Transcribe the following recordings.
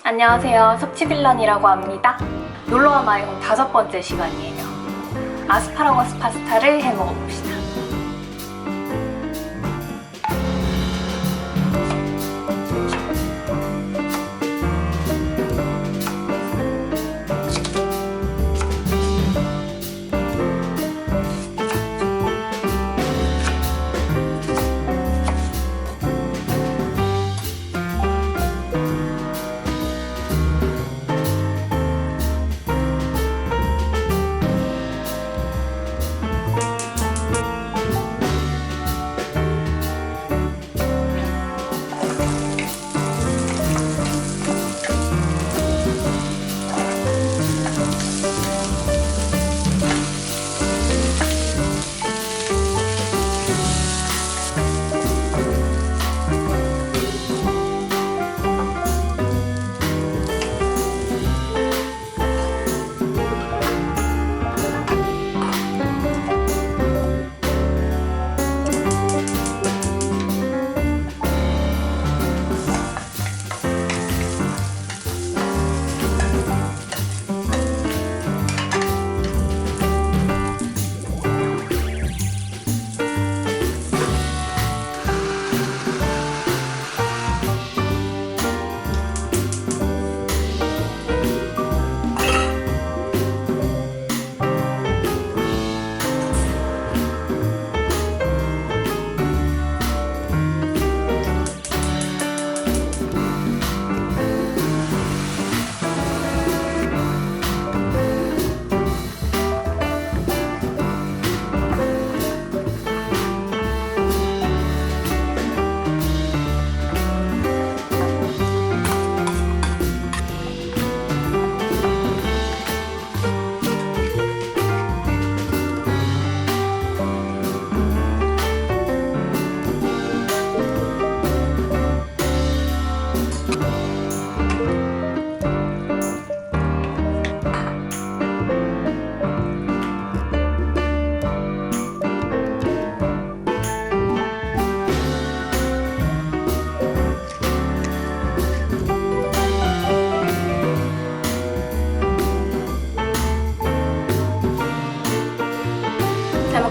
안녕하세요. 석치빌런이라고 합니다. 놀러와 마용 다섯 번째 시간이에요. 아스파라거스 파스타를 해 먹어봅시다.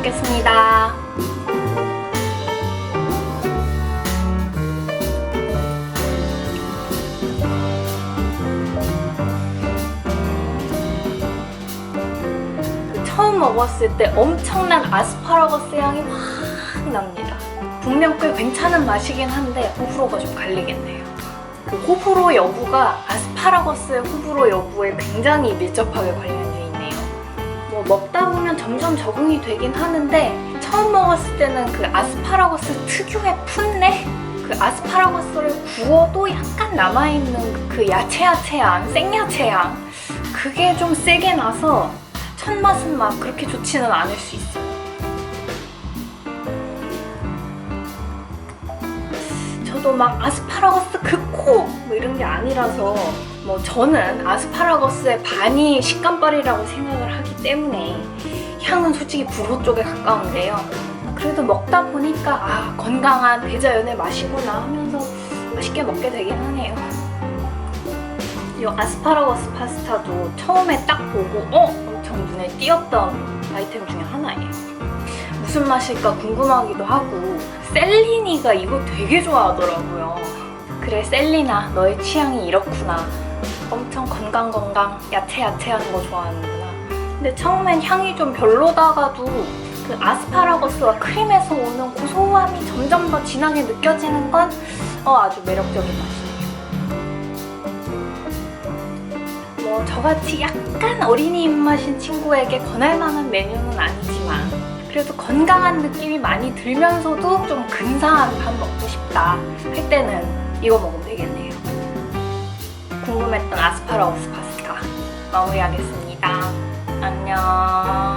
먹겠습니다. 그 처음 먹었을 때 엄청난 아스파라거스 향이 확 납니다. 분명 꽤 괜찮은 맛이긴 한데 호불호가 좀 갈리겠네요. 그 호불호 여부가 아스파라거스의 호불호 여부에 굉장히 밀접하게. 뭐 먹다 보면 점점 적응이 되긴 하는데 처음 먹었을 때는 그 아스파라거스 특유의 풋내? 그 아스파라거스를 구워도 약간 남아있는 그 야채 야채 향, 생야채 향 그게 좀 세게 나서 첫 맛은 막 그렇게 좋지는 않을 수 있어요. 저도 막 아스파라거스 극호 뭐 이런 게 아니라서 뭐 저는 아스파라거스의 반이 식감빨이라고 생각을 하기 때문에 향은 솔직히 불호 쪽에 가까운데요. 그래도 먹다 보니까 아 건강한 대자연의 맛이구나 하면서 맛있게 먹게 되긴 하네요. 이 아스파라거스 파스타도 처음에 딱 보고 어 엄청 눈에 띄었던 아이템 중에 하나예요. 무슨 맛일까 궁금하기도 하고 셀리니가 이거 되게 좋아하더라고요. 그래 셀리나 너의 취향이 이렇구나. 엄청 건강 건강 야채 야채 하는 거 좋아하는구나. 근데 처음엔 향이 좀 별로다가도 그 아스파라거스와 크림에서 오는 고소함이 점점 더 진하게 느껴지는 건 어, 아주 매력적인 맛이에요. 뭐 저같이 약간 어린이 입맛인 친구에게 권할 만한 메뉴는 아니지만 그래도 건강한 느낌이 많이 들면서도 좀 근사한 밥 먹고 싶다 할 때는 이거 먹으면 되겠네요. 궁금했던 아스파라거스 파스타 마무리하겠습니다. 안녕.